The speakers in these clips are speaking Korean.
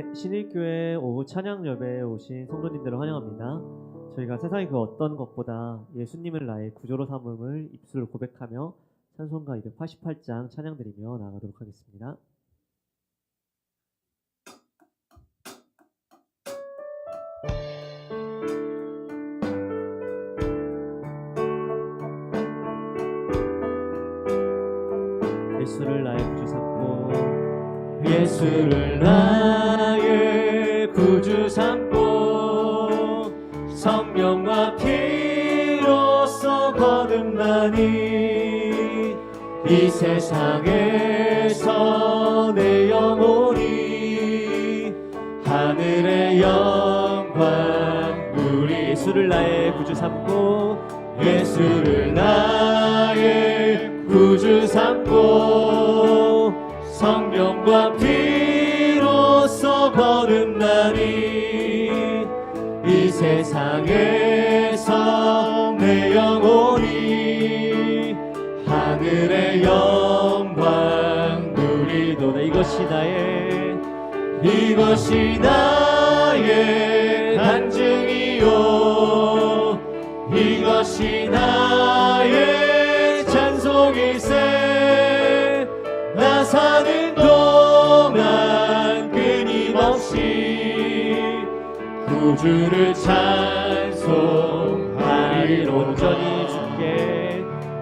네, 신일교회 오후 찬양 예배에 오신 성도님들을 환영합니다. 저희가 세상의 그 어떤 것보다 예수님을 나의 구조로 삼음을 입술로 고백하며 찬송가 288장 찬양드리며 나가도록 하겠습니다. 예수를 나의 구주 삼고 예수를 나 거듭나니 이 세상에서 내 영혼이 하늘의 영광 누리 예수를 나의 구주 삼고 예수를 나의 구주 삼고 성령과 피로써 거듭나니 이 세상에서 내 영혼이 하늘의 영광 누리도다 이것이 나의 이것이 나의 간증이요. 이것이 나의 찬송일세. 나 사는 동안 끊임없이 구주를 찬송하리 온전히 주께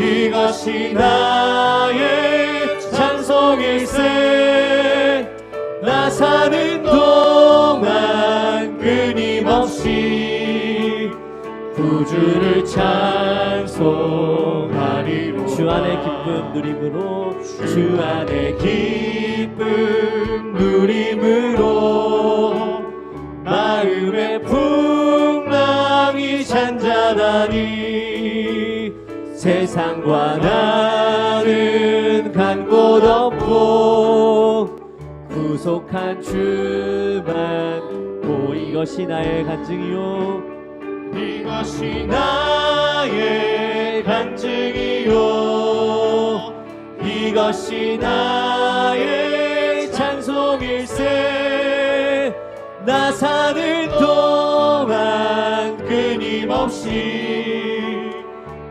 이것이 나의 찬송일세 나 사는 동안 끊임없이 구주를 찬송하리로. 주 안의 기쁨 누림으로. 주 안의 기쁨 누림으로 세상과 나는 간 곳 없고 구속한 주만 오 이것이 나의 간증이요. 이것이 나의 간증이요. 이것이 나의 찬송일세 나 사는 동안 끊임없이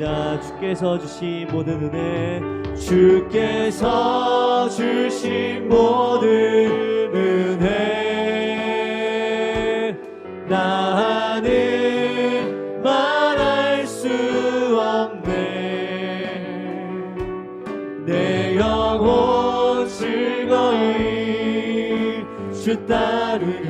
립니다 주께서 주신 모든 은혜 주께서 주신 모든 은혜. 나는 말할 수 없네. 내 영혼 즐거이 주 따르렵니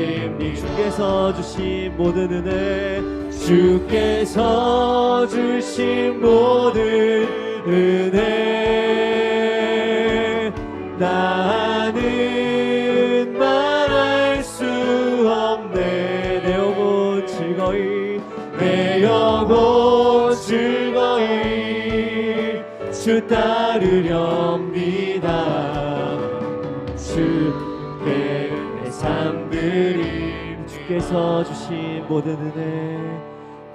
주께서 주신 모든 은혜 주께서 주신 모든 은혜. 나는 말할 수 없네. 내 영혼 즐거이 내 영혼 즐거이. 주 따르렵니다 주께서 주신 모든 은혜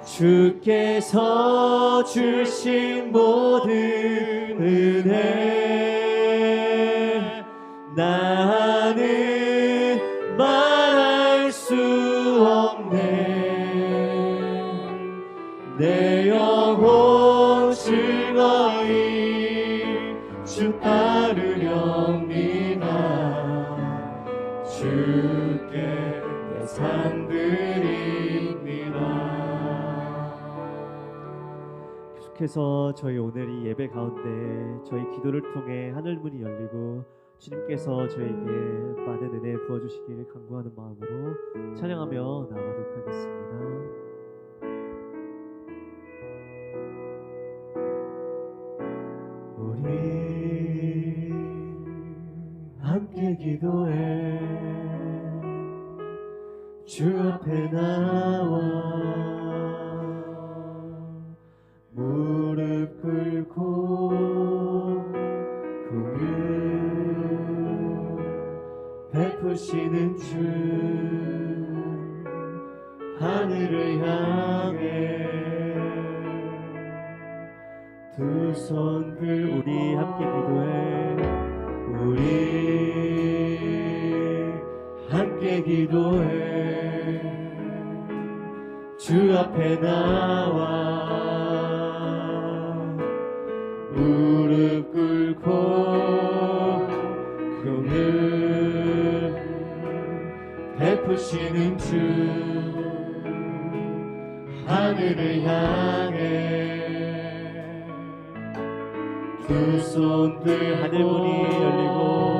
주께서 주신 모든 은혜 계속해서 저희 오늘 이 예배 가운데 저희 기도를 통해 하늘 문이 열리고 주님께서 저에게 많은 은혜 부어주시기를 간구하는 마음으로 찬양하며 나아가도록 하겠습니다. 우리 함께 기도해 주 앞에 나와 베푸시는 주 하늘을 향해 두 손들 우리 함께 기도해. 우리 함께 기도해. 주 앞에 나와. 무릎 베푸시는 주. 하늘을 향해 두 손들 하늘문이 열리고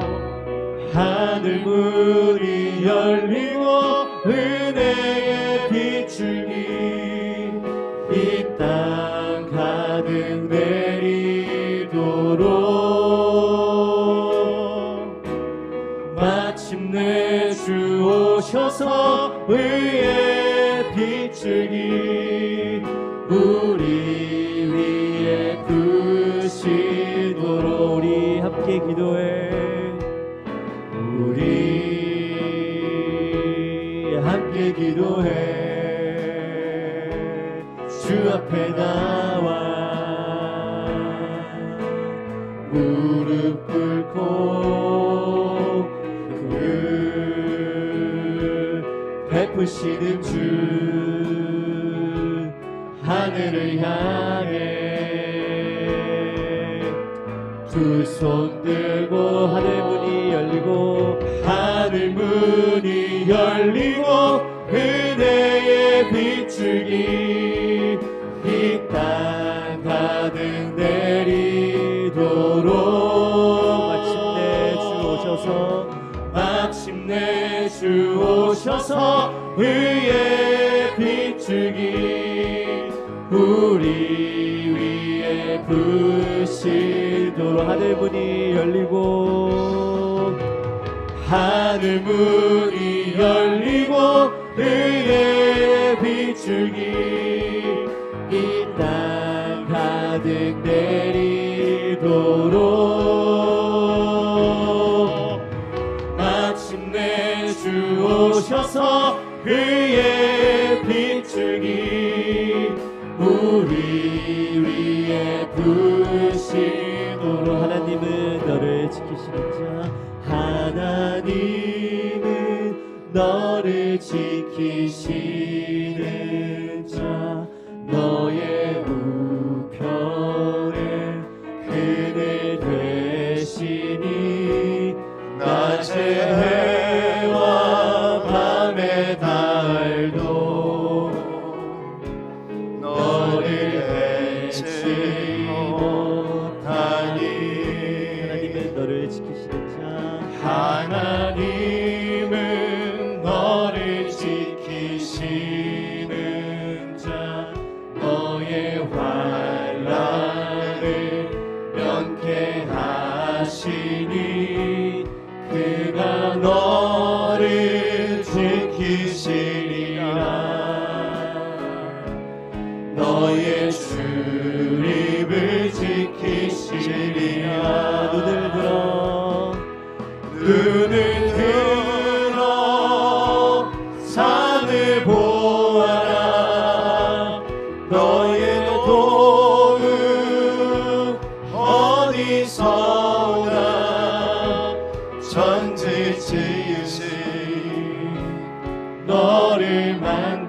하늘문이 열리고 은혜의 비출기 의의 비출기 우리 위에 부시도록 우리 함께 기도해 베푸시는 주 하늘을 향해 두 손 들고 하늘 문이 열리고 하늘 문이 열리고 그대의 빛줄기 이 땅 가득 내 오셔서 의의 비추기 우리 위에 부시도록 하늘 문이 열리고 하늘 문이 열리고 의의 비추기 이 땅 가득 내리도록 하나님은 너를 지키시 너의 출입을 지키시리라. 눈을 들어. 눈을 들어. 산을 보아라. 너의 도움 어디서 오나. 천지 지으신 너를 만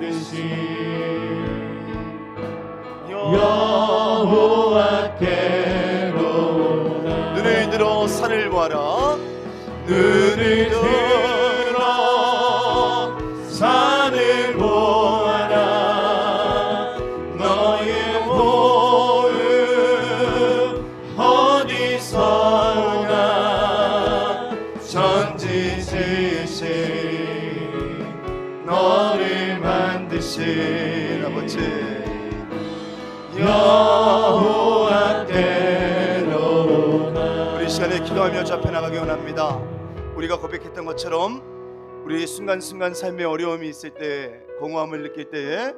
여호와께로 눈을 들어 산을 보아라. 눈을 들어 산을 보아라. 너의 도움 어디서 오나 천지 지으신 너를 만드신 기도하며 주 앞에 나가기 원합니다. 우리가 고백했던 것처럼 우리 순간순간 삶에 어려움이 있을 때 공허함을 느낄 때에